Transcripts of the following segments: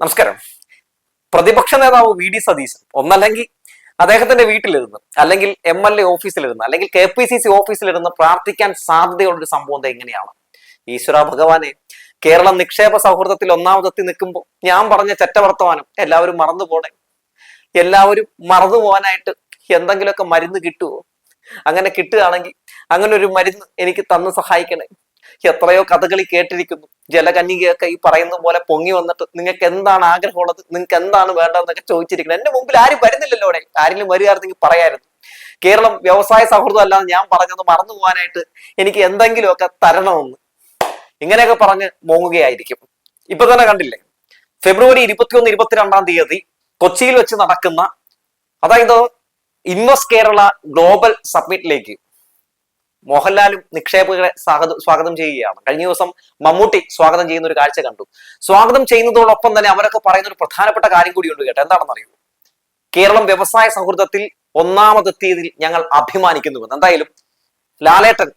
നമസ്കാരം. പ്രതിപക്ഷ നേതാവ് വി ഡി സതീശൻ ഒന്നല്ലെങ്കിൽ അദ്ദേഹത്തിന്റെ വീട്ടിലിരുന്ന് അല്ലെങ്കിൽ എം എൽ എ ഓഫീസിലിരുന്ന് അല്ലെങ്കിൽ കെ പി സി സി ഓഫീസിലിരുന്ന് പ്രാർത്ഥിക്കാൻ സാധ്യതയുള്ള ഒരു സംഭവം എങ്ങനെയാണ് ഈശ്വര ഭഗവാനെ കേരള നിക്ഷേപ സൗഹൃദത്തിൽ ഒന്നാമതെത്തി നിൽക്കുമ്പോൾ ഞാൻ പറഞ്ഞ ചെറ്റവർത്തമാനം എല്ലാവരും മറന്നു പോണേ. എല്ലാവരും മറന്നു പോകാനായിട്ട് എന്തെങ്കിലുമൊക്കെ മരുന്ന് കിട്ടുമോ അങ്ങനെ കിട്ടുകയാണെങ്കിൽ അങ്ങനെ ഒരു മരുന്ന് എനിക്ക് തന്ന് സഹായിക്കണേ. എത്രയോ കഥകളി കേട്ടിരിക്കുന്നു. ജലകന്യകയൊക്കെ ഈ പറയുന്ന പോലെ പൊങ്ങി വന്നിട്ട് നിങ്ങൾക്ക് എന്താണ് ആഗ്രഹമുള്ളത്? നിങ്ങൾക്ക് എന്താണ് വേണ്ടതെന്നൊക്കെ ചോദിച്ചിരിക്കുന്നത് എന്റെ മുമ്പിൽ ആരും വരുന്നില്ലല്ലോ അവിടെ. ആരെങ്കിലും വരികയായിരുന്നെങ്കിൽ പറയായിരുന്നു. കേരളം വ്യവസായ സൗഹൃദം അല്ലാതെ ഞാൻ പറഞ്ഞത് മറന്നു പോകാനായിട്ട് എനിക്ക് എന്തെങ്കിലുമൊക്കെ തരണമെന്ന്. ഇങ്ങനെയൊക്കെ പറഞ്ഞ് മോങ്ങുകയായിരിക്കും. ഇപ്പൊ തന്നെ കണ്ടില്ലേ? ഫെബ്രുവരി ഇരുപത്തിയൊന്ന് ഇരുപത്തിരണ്ടാം തീയതി കൊച്ചിയിൽ വെച്ച് നടക്കുന്ന അതായത് ഇൻവെസ്റ്റ് കേരള ഗ്ലോബൽ സബ്മിറ്റിലേക്ക് മോഹൻലാലും നിക്ഷേപകരെ സ്വാഗതം ചെയ്യുകയാണ്. കഴിഞ്ഞ ദിവസം മമ്മൂട്ടി സ്വാഗതം ചെയ്യുന്ന ഒരു കാഴ്ച കണ്ടു. സ്വാഗതം ചെയ്യുന്നതോടൊപ്പം തന്നെ അവരൊക്കെ പറയുന്ന ഒരു പ്രധാനപ്പെട്ട കാര്യം കൂടിയുണ്ട് കേട്ടോ. എന്താണെന്ന് കേരളം വ്യവസായ സൗഹൃദത്തിൽ ഒന്നാമതെത്തിയതിൽ ഞങ്ങൾ അഭിമാനിക്കുന്നുവെന്ന്. എന്തായാലും ലാലേട്ടൻ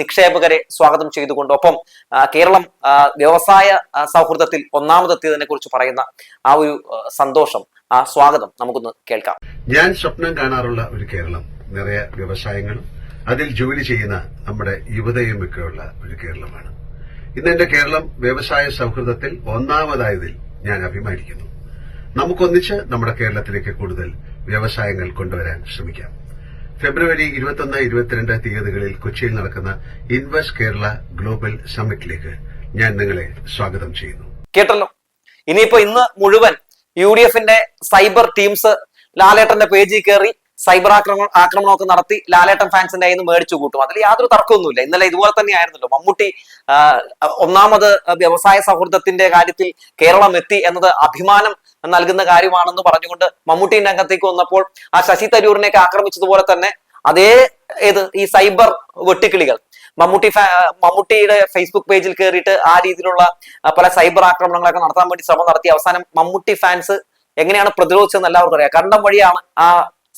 നിക്ഷേപകരെ സ്വാഗതം ചെയ്തുകൊണ്ട് ഒപ്പം കേരളം വ്യവസായ സൗഹൃദത്തിൽ ഒന്നാമതെത്തിയതിനെ കുറിച്ച് പറയുന്ന ആ ഒരു സന്തോഷം ആ സ്വാഗതം നമുക്കൊന്ന് കേൾക്കാം. ഞാൻ സ്വപ്നം കാണാറുള്ള ഒരു കേരളം. നിറയെ വ്യവസായങ്ങളും അതിൽ ജോലി ചെയ്യുന്ന നമ്മുടെ യുവതയും ഒക്കെയുള്ള ഒരു കേരളമാണ്. ഇന്ന് എന്റെ കേരളം വ്യവസായ സൗഹൃദത്തിൽ ഒന്നാമതായതിൽ ഞാൻ അഭിമാനിക്കുന്നു. നമുക്കൊന്നിച്ച് നമ്മുടെ കേരളത്തിലേക്ക് കൂടുതൽ വ്യവസായങ്ങൾ കൊണ്ടുവരാൻ ശ്രമിക്കാം. ഫെബ്രുവരി ഇരുപത്തൊന്ന് ഇരുപത്തിരണ്ട് തീയതികളിൽ കൊച്ചിയിൽ നടക്കുന്ന ഇൻവെസ്റ്റ് കേരള ഗ്ലോബൽ സമ്മിറ്റിലേക്ക് ഞാൻ നിങ്ങളെ സ്വാഗതം ചെയ്യുന്നു. കേട്ടല്ലോ. ഇനിയിപ്പോ ഇന്ന് മുഴുവൻ യു ഡി എഫിന്റെ സൈബർ ടീംസ് ലാലേട്ടന്റെ പേജിൽ കയറി സൈബർ ആക്രമണം ആക്രമണമൊക്കെ നടത്തി ലാലേട്ടൻ ഫാൻസിന്റെ കയ്യിൽ നിന്ന് മേടിച്ചു കൂട്ടും. അതിൽ യാതൊരു തർക്കമൊന്നുമില്ല. ഇന്നലെ ഇതുപോലെ തന്നെ ആയിരുന്നല്ലോ മമ്മൂട്ടി ഒന്നാമത് വ്യവസായ സൗഹൃദത്തിന്റെ കാര്യത്തിൽ കേരളം എത്തി എന്നത് അഭിമാനം നൽകുന്ന കാര്യമാണെന്ന് പറഞ്ഞുകൊണ്ട് മമ്മൂട്ടി രംഗത്തേക്ക് വന്നപ്പോൾ ആ ശശി തരൂരിനെയൊക്കെ ആക്രമിച്ചതുപോലെ തന്നെ അതേ ഏത് ഈ സൈബർ വെട്ടിക്കിളികൾ. മമ്മൂട്ടി മമ്മൂട്ടിയുടെ ഫേസ്ബുക്ക് പേജിൽ കയറിയിട്ട് ആ രീതിയിലുള്ള പല സൈബർ ആക്രമണങ്ങളൊക്കെ നടത്താൻ വേണ്ടി ശ്രമം നടത്തി അവസാനം മമ്മൂട്ടി ഫാൻസ് എങ്ങനെയാണ് പ്രതിരോധിച്ചതെന്ന് എല്ലാവർക്കും അറിയാം. കണ്ടം വഴിയാണ് ആ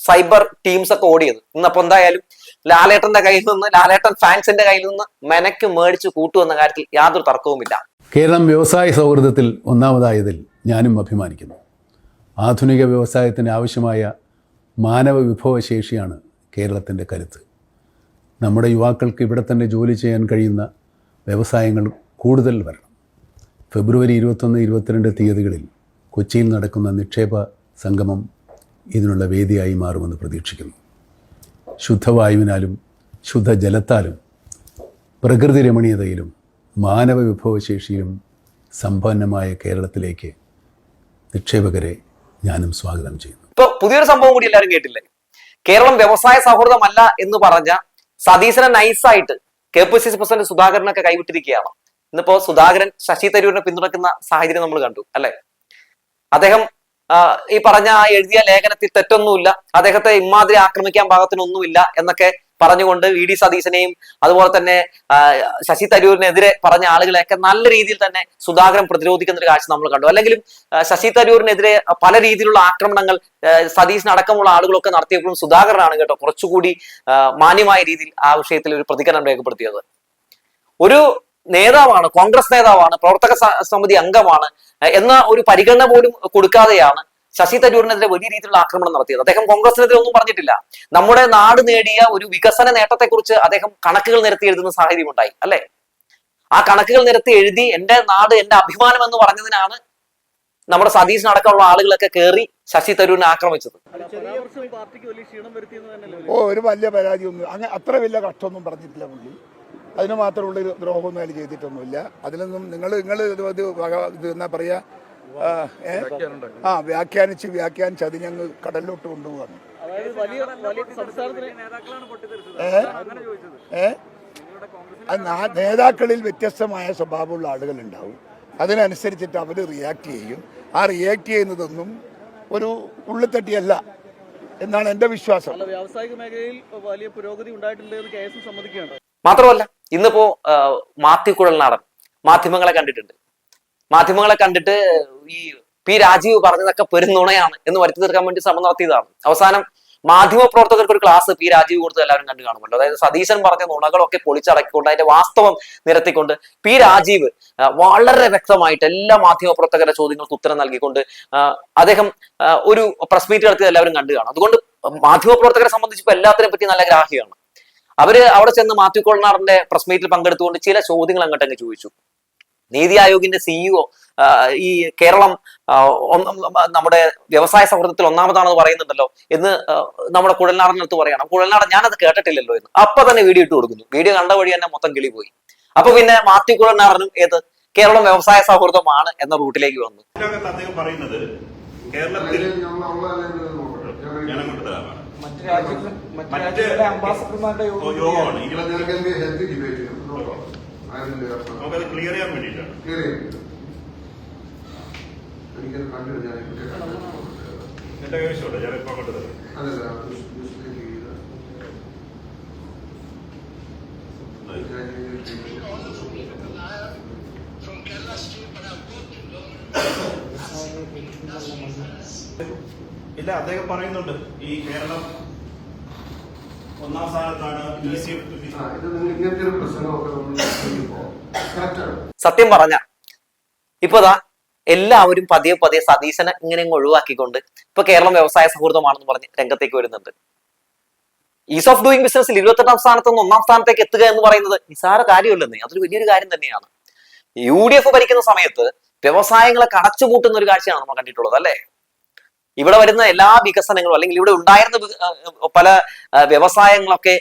സൈബർ ടീംസ് ഒക്കെ ഓടിയത് ഇന്നപ്പോ എന്തായാലും ലാലേട്ടന്റെ കയ്യിൽ നിന്ന് ലാലേട്ടൻ ഫാൻസിന്റെ കയ്യിൽ നിന്ന് മെനക്ക് മേടിച്ച് കൂട്ടുമെന്ന കാര്യത്തിൽ യാതൊരു തർക്കവുമില്ല. കേരളം വ്യവസായ സൗഹൃദത്തിൽ ഒന്നാമതായതിൽ ഞാനും അഭിമാനിക്കുന്നു. ആധുനിക വ്യവസായത്തിന് ആവശ്യമായ മാനവ വിഭവശേഷിയാണ് കേരളത്തിന്റെ കരുത്ത്. നമ്മുടെ യുവാക്കൾക്ക് ഇവിടെ തന്നെ ജോലി ചെയ്യാൻ കഴിയുന്ന വ്യവസായങ്ങൾ കൂടുതൽ വരണം. ഫെബ്രുവരി ഇരുപത്തൊന്ന് ഇരുപത്തിരണ്ട് തീയതികളിൽ കൊച്ചിയിൽ നടക്കുന്ന നിക്ഷേപ സംഗമം ഇതിനുള്ള വേദിയായി മാറുമെന്ന് പ്രതീക്ഷിക്കുന്നു. ശുദ്ധവായുവിനാലും ശുദ്ധജലത്താലും പ്രകൃതി രമണീയതയിലും മാനവ വിഭവശേഷിയിലും സമ്പന്നമായ കേരളത്തിലേക്ക് നിക്ഷേപകരെ ഞാനും സ്വാഗതം ചെയ്യുന്നു. ഇപ്പൊ പുതിയൊരു സംഭവം കൂടി എല്ലാവരും കേട്ടില്ലേ? കേരളം വ്യവസായ സൗഹൃദമല്ല എന്ന് പറഞ്ഞ സതീശനെ നൈസായിട്ട് K P C C president സുധാകരനൊക്കെ കൈവിട്ടിരിക്കുകയാണ്. ഇന്നിപ്പോ സുധാകരൻ ശശി തരൂരിനെ പിന്തുണയ്ക്കുന്ന സാഹചര്യം നമ്മൾ കണ്ടു അല്ലെ? അദ്ദേഹം ഈ പറഞ്ഞ ആ എഴുതിയ ലേഖനത്തിൽ തെറ്റൊന്നുമില്ല. അദ്ദേഹത്തെ ഇമാതിരി ആക്രമിക്കാൻ ഭാഗത്തിനൊന്നുമില്ല എന്നൊക്കെ പറഞ്ഞുകൊണ്ട് വി ഡി സതീശനെയും അതുപോലെ തന്നെ ശശി തരൂരിനെതിരെ പറഞ്ഞ ആളുകളെയൊക്കെ നല്ല രീതിയിൽ തന്നെ സുധാകരൻ പ്രതിരോധിക്കുന്ന ഒരു കാഴ്ച നമ്മൾ കണ്ടു. അല്ലെങ്കിലും ശശി തരൂരിനെതിരെ പല രീതിയിലുള്ള ആക്രമണങ്ങൾ സതീശനടക്കമുള്ള ആളുകളൊക്കെ നടത്തിയപ്പോഴും സുധാകരനാണ് കേട്ടോ കുറച്ചുകൂടി മാന്യമായ രീതിയിൽ ആ വിഷയത്തിൽ ഒരു പ്രതികരണം രേഖപ്പെടുത്തിയത്. ഒരു നേതാവാണ് കോൺഗ്രസ് നേതാവാണ് പ്രവർത്തക സമിതി അംഗമാണ് എന്ന ഒരു പരിഗണന പോലും കൊടുക്കാതെയാണ് ശശി തരൂരിനെതിരെ വലിയ രീതിയിലുള്ള ആക്രമണം നടത്തിയത്. അദ്ദേഹം കോൺഗ്രസിനെതിരെ ഒന്നും പറഞ്ഞിട്ടില്ല. നമ്മുടെ നാട് നേടിയ ഒരു വികസന നേട്ടത്തെക്കുറിച്ച് അദ്ദേഹം കണക്കുകൾ നിരത്തി എഴുതുന്ന സാഹചര്യം ഉണ്ടായി അല്ലെ? ആ കണക്കുകൾ നിരത്തി എഴുതി എന്റെ നാട് എന്റെ അഭിമാനം എന്ന് പറഞ്ഞതിനാണ് നമ്മുടെ സതീശനടക്കമുള്ള ആളുകളൊക്കെ കയറി ശശി തരൂരിനെ ആക്രമിച്ചത്. പരാമർശം പാർട്ടിക്ക് വലിയ ക്ഷീണം വരുത്തിയെന്ന് ഓ ഒരു വലിയ പരാതിയൊന്നും അങ്ങനെ അത്ര വലിയ കഷ്ടമൊന്നും പറഞ്ഞിട്ടില്ല പുള്ളി. അതിന് മാത്രമുള്ള ഒരു ദ്രോഹമൊന്നും അതിൽ ചെയ്തിട്ടൊന്നുമില്ല. അതിലൊന്നും നിങ്ങൾ നിങ്ങൾ ഇത് ഇത് വക- ഇത് എന്നാ പറയാ ആ, വ്യാഖ്യാനിച്ച് വ്യാഖ്യാനിച്ച് അത് ഞങ്ങൾ കടലിലോട്ട് കൊണ്ടുപോകാണ് അതായത് വലിയ വലിയ സംസ്ഥാനത്തിന് ഏ? നേതാക്കളിൽ വ്യത്യസ്തമായ സ്വഭാവമുള്ള ആളുകൾ ഉണ്ടാവും അതിനനുസരിച്ചിട്ട് അവർ റിയാക്ട് ചെയ്യും. ആ റിയാക്ട് ചെയ്യുന്നതൊന്നും ഒരു ഉള്ളിത്തട്ടിയല്ല എന്നാണ് എന്റെ വിശ്വാസം. വ്യാവസായിക മേഖലയിൽ വലിയ പുരോഗതി ഉണ്ടായിട്ടുണ്ട് എന്ന് കേസ് എസ് സമ്മതിക്കുകയാണ്. മാത്രമല്ല ഇന്നിപ്പോ മാത്യു കുഴൽനാടൻ മാധ്യമങ്ങളെ കണ്ടിട്ടുണ്ട്. മാധ്യമങ്ങളെ കണ്ടിട്ട് ഈ പി രാജീവ് പറഞ്ഞതൊക്കെ പെരുന്നുണയാണ് എന്ന് വരുത്തി തീർക്കാൻ വേണ്ടി ശ്രമം നടത്തിയതാണ്. അവസാനം മാധ്യമ പ്രവർത്തകർക്ക് ഒരു ക്ലാസ് പി രാജീവ് കൊടുത്ത് എല്ലാവരും കണ്ടു കാണുമല്ലോ അതായത് സതീശൻ പറഞ്ഞ നുണകളൊക്കെ പൊളിച്ചടക്കിക്കൊണ്ട് അതിന്റെ വാസ്തവം നിരത്തിക്കൊണ്ട് പി രാജീവ് വളരെ വ്യക്തമായിട്ട് എല്ലാ മാധ്യമ പ്രവർത്തകരുടെ ചോദ്യങ്ങൾക്ക് ഉത്തരം നൽകിക്കൊണ്ട് അദ്ദേഹം ഒരു പ്രസ് മീറ്റ് നടത്തിയത് എല്ലാവരും കണ്ടു കാണും. അതുകൊണ്ട് മാധ്യമപ്രവർത്തകരെ സംബന്ധിച്ച് ഇപ്പൊ എല്ലാത്തിനെ പറ്റി നല്ല ഗ്രാഹ്യമാണ്. അവർ അവിടെ ചെന്ന് മാത്യു കൊളനാറിന്റെ പ്രസ് മീറ്റിൽ പങ്കെടുത്തുകൊണ്ട് ചില ചോദ്യങ്ങൾ അങ്ങോട്ടങ്ങ് ചോദിച്ചു. നീതി ആയോഗിന്റെ സിഇഒ ഈ കേരളം നമ്മുടെ വ്യവസായ സൗഹൃദത്തിൽ ഒന്നാമതാണെന്ന് പറയുന്നുണ്ടല്ലോ എന്ന് നമ്മുടെ കുഴൽനാടനടുത്ത് പറയണം കുഴൽനാടൻ ഞാനത് കേട്ടിട്ടില്ലല്ലോ എന്ന്. അപ്പൊ തന്നെ വീഡിയോ ഇട്ട് കൊടുക്കുന്നു. വീഡിയോ കണ്ട വഴി തന്നെ മൊത്തം കിളി പോയി. അപ്പൊ പിന്നെ മാത്യു കുഴൽനാടനും ഏത്? കേരളം വ്യവസായ സൗഹൃദമാണ് എന്ന റൂട്ടിലേക്ക് വന്നു. അദ്ദേഹം പറയുന്നത് കേരളത്തിൽ ഞാൻ അങ്ങോട്ട് തരാം. മറ്റ് രാജ്യങ്ങൾ മറ്റ് രാജ്യങ്ങളിലെ അംബാസഡർമാരുടെ യോഗമാണ്. you നമുക്കത് ക്ലിയർ ചെയ്യാൻ വേണ്ടിയിട്ടാണ്. You. എന്റെ കൈവശമുണ്ട് ഞാൻ ഇപ്പൊ അങ്ങോട്ട് തരാം. അതല്ല, this- ഇല്ല അദ്ദേഹം പറയുന്നുണ്ട് ഈ കേരളം ഒന്നാം സ്ഥാനത്താണ്. സത്യം പറഞ്ഞ ഇപ്പതാ എല്ലാവരും പതിയെ പതിയെ സതീശനെ ഇങ്ങനെ ഒഴിവാക്കിക്കൊണ്ട് ഇപ്പൊ കേരളം വ്യവസായ സൗഹൃദമാണെന്ന് പറഞ്ഞ് രംഗത്തേക്ക് വരുന്നുണ്ട് ഈസ് ഓഫ് ഡൂയിങ് ബിസിനസ്സിൽ ഇരുപത്തെട്ടാം സ്ഥാനത്ത് നിന്ന് ഒന്നാം സ്ഥാനത്തേക്ക് എത്തുക എന്ന് പറയുന്നത് നിസാര കാര്യമല്ലെന്നേ അതൊരു വലിയൊരു കാര്യം തന്നെയാണ് യു ഡി എഫ് ഭരിക്കുന്ന സമയത്ത് വ്യവസായങ്ങളെ കടച്ചുപൂട്ടുന്ന ഒരു കാഴ്ചയാണ് നമ്മൾ കണ്ടിട്ടുള്ളത് അല്ലേ? ഇവിടെ വരുന്ന എല്ലാ വികസനങ്ങളും അല്ലെങ്കിൽ ഇവിടെ ഉണ്ടായിരുന്ന പല വ്യവസായങ്ങളൊക്കെ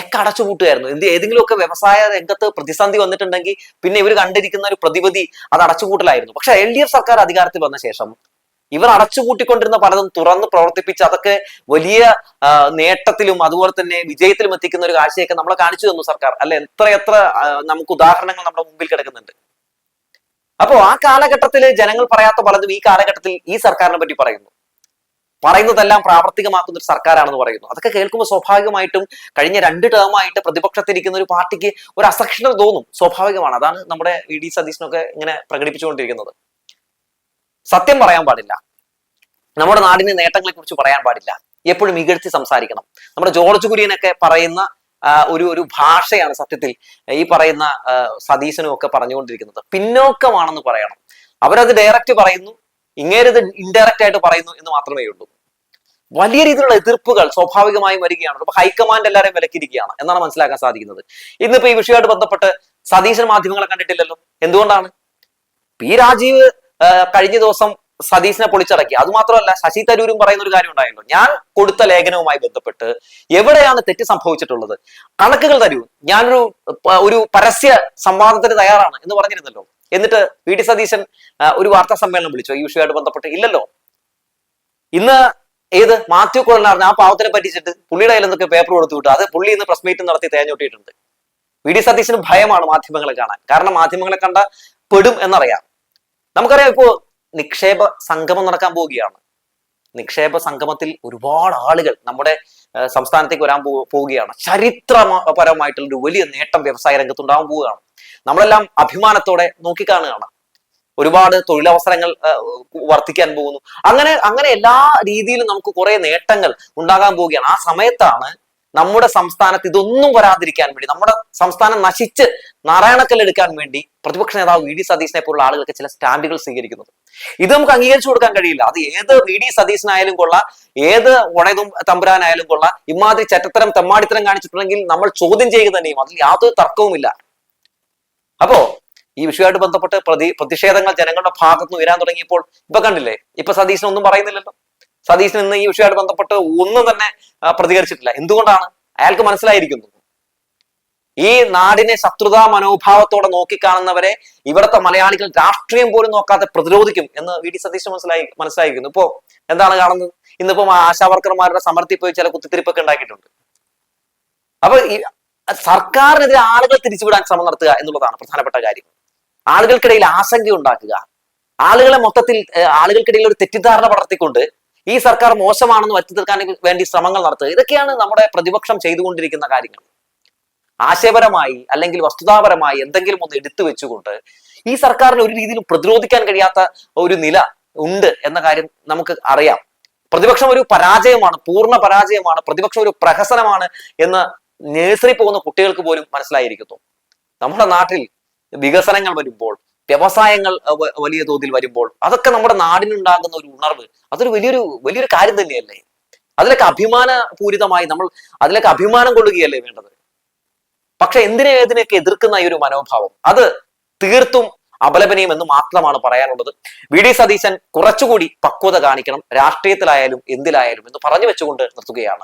ഒക്കെ അടച്ചുപൂട്ടുകയായിരുന്നു. എന്ത് ഏതെങ്കിലുമൊക്കെ വ്യവസായ രംഗത്ത് പ്രതിസന്ധി വന്നിട്ടുണ്ടെങ്കിൽ പിന്നെ ഇവർ കണ്ടിരിക്കുന്ന ഒരു പ്രതിവിധി അത് അടച്ചുപൂട്ടലായിരുന്നു. പക്ഷെ എൽ ഡി എഫ് സർക്കാർ അധികാരത്തിൽ വന്ന ശേഷം ഇവർ അടച്ചുപൂട്ടിക്കൊണ്ടിരുന്ന പലതും തുറന്ന് പ്രവർത്തിപ്പിച്ച് അതൊക്കെ വലിയ നേട്ടത്തിലും അതുപോലെ തന്നെ വിജയത്തിലും എത്തിക്കുന്ന ഒരു കാഴ്ചയൊക്കെ നമ്മളെ കാണിച്ചു തന്നു സർക്കാർ. അല്ലെ? എത്ര എത്ര നമുക്ക് ഉദാഹരണങ്ങൾ നമ്മുടെ മുമ്പിൽ കിടക്കുന്നുണ്ട്. അപ്പോ ആ കാലഘട്ടത്തിൽ ജനങ്ങൾ പറയാത്ത പലതും ഈ കാലഘട്ടത്തിൽ ഈ സർക്കാരിനെ പറ്റി പറയുന്നു. പറയുന്നതെല്ലാം പ്രാവർത്തികമാക്കുന്ന ഒരു സർക്കാരാണെന്ന് പറയുന്നു. അതൊക്കെ കേൾക്കുമ്പോൾ സ്വാഭാവികമായിട്ടും കഴിഞ്ഞ രണ്ട് ടേമായിട്ട് പ്രതിപക്ഷത്തിരിക്കുന്ന ഒരു പാർട്ടിക്ക് ഒരു അസഹിഷ്ണുത തോന്നും. സ്വാഭാവികമാണ്. അതാണ് നമ്മുടെ വി ഡി സതീശനൊക്കെ ഇങ്ങനെ പ്രകടിപ്പിച്ചുകൊണ്ടിരിക്കുന്നത്. സത്യം പറയാൻ പാടില്ല. നമ്മുടെ നാടിന്റെ നേട്ടങ്ങളെ കുറിച്ച് പറയാൻ പാടില്ല. എപ്പോഴും ഇകഴ്ത്തി സംസാരിക്കണം. നമ്മുടെ ജോർജ് കുര്യനൊക്കെ പറയുന്ന ഒരു ഒരു ഭാഷയാണ് സത്യത്തിൽ ഈ പറയുന്ന സതീശനും ഒക്കെ പറഞ്ഞുകൊണ്ടിരിക്കുന്നത്. പിന്നോക്കമാണെന്ന് പറയണം. അവരത് ഡയറക്റ്റ് പറയുന്നു. ഇങ്ങേരത് ഇൻഡയറക്റ്റ് ആയിട്ട് പറയുന്നു എന്ന് മാത്രമേ ഉള്ളൂ. വലിയ രീതിയിലുള്ള എതിർപ്പുകൾ സ്വാഭാവികമായും വരികയാണ്. അപ്പൊ ഹൈക്കമാൻഡ് എല്ലാവരെയും വിലക്കിയിരിക്കുകയാണ്. എന്നാണ് മനസ്സിലാക്കാൻ സാധിക്കുന്നത്. ഇന്നിപ്പോ ഈ വിഷയമായിട്ട് ബന്ധപ്പെട്ട് സതീശൻ മാധ്യമങ്ങളെ കണ്ടിട്ടില്ലല്ലോ. എന്തുകൊണ്ടാണ്? പി രാജീവ് കഴിഞ്ഞ ദിവസം സതീശനെ പൊളിച്ചടക്കി അതുമാത്രമല്ല ശശി തരൂരും പറയുന്ന ഒരു കാര്യം ഉണ്ടായല്ലോ ഞാൻ കൊടുത്ത ലേഖനവുമായി ബന്ധപ്പെട്ട് എവിടെയാണ് തെറ്റ് സംഭവിച്ചിട്ടുള്ളത്? കണക്കുകൾ തരൂ. ഞാനൊരു ഒരു പരസ്യ സംവാദത്തിന് തയ്യാറാണ് എന്ന് പറഞ്ഞിരുന്നല്ലോ. എന്നിട്ട് വി. ടി. സതീശൻ ഒരു വാർത്താ സമ്മേളനം വിളിച്ചോ. ഈ വിഷയമായിട്ട് ബന്ധപ്പെട്ട് ഇല്ലല്ലോ. ഇന്ന് ഏത്? മാത്യു കൊള്ളാർ ആ പാവത്തിനെ പറ്റിച്ചിട്ട് പുള്ളിയുടെ കയ്യിൽ നിന്നൊക്കെ പേപ്പർ കൊടുത്തു വിട്ടു. അത് പുള്ളി ഇന്ന് പ്രസ് മീറ്റ് നടത്തി തേഞ്ഞൊട്ടിയിട്ടുണ്ട്. വി. ഡി സതീശന് ഭയമാണ് മാധ്യമങ്ങളെ കാണാൻ. കാരണം മാധ്യമങ്ങളെ കണ്ട പെടും എന്നറിയാം. നമുക്കറിയാം ഇപ്പോ നിക്ഷേപ സംഗമം നടക്കാൻ പോവുകയാണ്. നിക്ഷേപ സംഗമത്തിൽ ഒരുപാട് ആളുകൾ നമ്മുടെ സംസ്ഥാനത്തേക്ക് വരാൻ പോവുകയാണ്. ചരിത്രപരമായിട്ടുള്ള ഒരു വലിയ നേട്ടം വ്യവസായ രംഗത്ത് പോവുകയാണ്. നമ്മളെല്ലാം അഭിമാനത്തോടെ നോക്കിക്കാണുകയാണ്. ഒരുപാട് തൊഴിലവസരങ്ങൾ വർദ്ധിക്കാൻ പോകുന്നു. അങ്ങനെ അങ്ങനെ എല്ലാ രീതിയിലും നമുക്ക് കുറെ നേട്ടങ്ങൾ ഉണ്ടാകാൻ പോവുകയാണ്. ആ സമയത്താണ് നമ്മുടെ സംസ്ഥാനത്ത് ഇതൊന്നും വരാതിരിക്കാൻ വേണ്ടി നമ്മുടെ സംസ്ഥാനം നശിച്ച് നാരായണക്കല്ലെടുക്കാൻ വേണ്ടി പ്രതിപക്ഷ നേതാവ് വി ഡി സതീശനെ പോലുള്ള ആളുകൾക്ക് ചില സ്റ്റാൻഡുകൾ സ്വീകരിക്കുന്നത് ഇത് നമുക്ക് അംഗീകരിച്ചു കൊടുക്കാൻ കഴിയില്ല. അത് ഏത് വി ഡി സതീശനായാലും കൊള്ള ഏത് ഉണയതും തമ്പുരാനായാലും കൊള്ള ഇമാതിരി ചറ്റത്തരം തെമ്മാടിത്തരം കാണിച്ചിട്ടുണ്ടെങ്കിൽ നമ്മൾ ചോദ്യം ചെയ്യുക തന്നെയും അതിൽ യാതൊരു തർക്കവുമില്ല. അപ്പോ ഈ വിഷയമായിട്ട് ബന്ധപ്പെട്ട് പ്രതി പ്രതിഷേധങ്ങൾ ജനങ്ങളുടെ ഭാഗത്തുനിന്ന് വരാൻ തുടങ്ങിയപ്പോൾ ഇപ്പൊ കണ്ടില്ലേ? ഇപ്പൊ സതീശൻ ഒന്നും പറയുന്നില്ലല്ലോ. സതീശൻ ഇന്ന് ഈ വിഷയമായിട്ട് ബന്ധപ്പെട്ട് ഒന്നും തന്നെ പ്രതികരിച്ചിട്ടില്ല. എന്തുകൊണ്ടാണ്? അയാൾക്ക് മനസ്സിലായിരിക്കുന്നു. ഈ നാടിനെ ശത്രുതാ മനോഭാവത്തോടെ നോക്കിക്കാണുന്നവരെ ഇവിടുത്തെ മലയാളികൾ രാഷ്ട്രീയം പോലും നോക്കാതെ പ്രതിരോധിക്കും എന്ന് വി. ഡി. സതീശൻ മനസ്സിലായി മനസ്സിലായിരിക്കുന്നു. ഇപ്പോ എന്താണ് കാണുന്നത്? ഇന്നിപ്പം ആശാവർക്കർമാരുടെ സമർത്തി പോയി ചില കുത്തിത്തിരിപ്പൊക്കെ ഉണ്ടാക്കിയിട്ടുണ്ട്. അപ്പൊ ഈ സർക്കാരിനെതിരെ ആളുകൾ തിരിച്ചുവിടാൻ ശ്രമം നടത്തുക എന്നുള്ളതാണ് പ്രധാനപ്പെട്ട കാര്യം. ആളുകൾക്കിടയിൽ ആശങ്ക ഉണ്ടാക്കുക. ആളുകളെ മൊത്തത്തിൽ ആളുകൾക്കിടയിൽ ഒരു തെറ്റിദ്ധാരണ പടർത്തിക്കൊണ്ട് ഈ സർക്കാർ മോശമാണെന്ന് വരുത്തി തീർക്കാൻ വേണ്ടി ശ്രമങ്ങൾ നടത്തുക. ഇതൊക്കെയാണ് നമ്മുടെ പ്രതിപക്ഷം ചെയ്തുകൊണ്ടിരിക്കുന്ന കാര്യങ്ങൾ. ആശയപരമായി അല്ലെങ്കിൽ വസ്തുതാപരമായി എന്തെങ്കിലും ഒന്ന് എടുത്തു വെച്ചുകൊണ്ട് ഈ സർക്കാരിന് ഒരു രീതിയിലും പ്രതിരോധിക്കാൻ കഴിയാത്ത ഒരു നില ഉണ്ട് എന്ന കാര്യം നമുക്ക് അറിയാം. പ്രതിപക്ഷം ഒരു പരാജയമാണ് പൂർണ പരാജയമാണ് പ്രതിപക്ഷം ഒരു പ്രഹസനമാണ് എന്ന് നേഴ്സറി പോകുന്ന കുട്ടികൾക്ക് പോലും മനസ്സിലായിരിക്കുന്നു. നമ്മുടെ നാട്ടിൽ വികസനങ്ങൾ വരുമ്പോൾ വ്യവസായങ്ങൾ വലിയ തോതിൽ വരുമ്പോൾ അതൊക്കെ നമ്മുടെ നാടിനുണ്ടാകുന്ന ഒരു ഉണർവ്. അതൊരു വലിയൊരു വലിയൊരു കാര്യം തന്നെയല്ലേ? അതിലൊക്കെ അഭിമാനപൂരിതമായി നമ്മൾ അതിലൊക്കെ അഭിമാനം കൊള്ളുകയല്ലേ വേണ്ടത്? പക്ഷെ എന്തിനെ ഏതിനെയൊക്കെ എതിർക്കുന്ന ഈ ഒരു മനോഭാവം? അത് തീർത്തും അപലപനീയം എന്ന് മാത്രമാണ് പറയാനുള്ളത്. വി. ഡി. സതീശൻ കുറച്ചുകൂടി പക്വത കാണിക്കണം രാഷ്ട്രീയത്തിലായാലും എന്തിലായാലും എന്ന് പറഞ്ഞു വെച്ചുകൊണ്ട് നിർത്തുകയാണ്.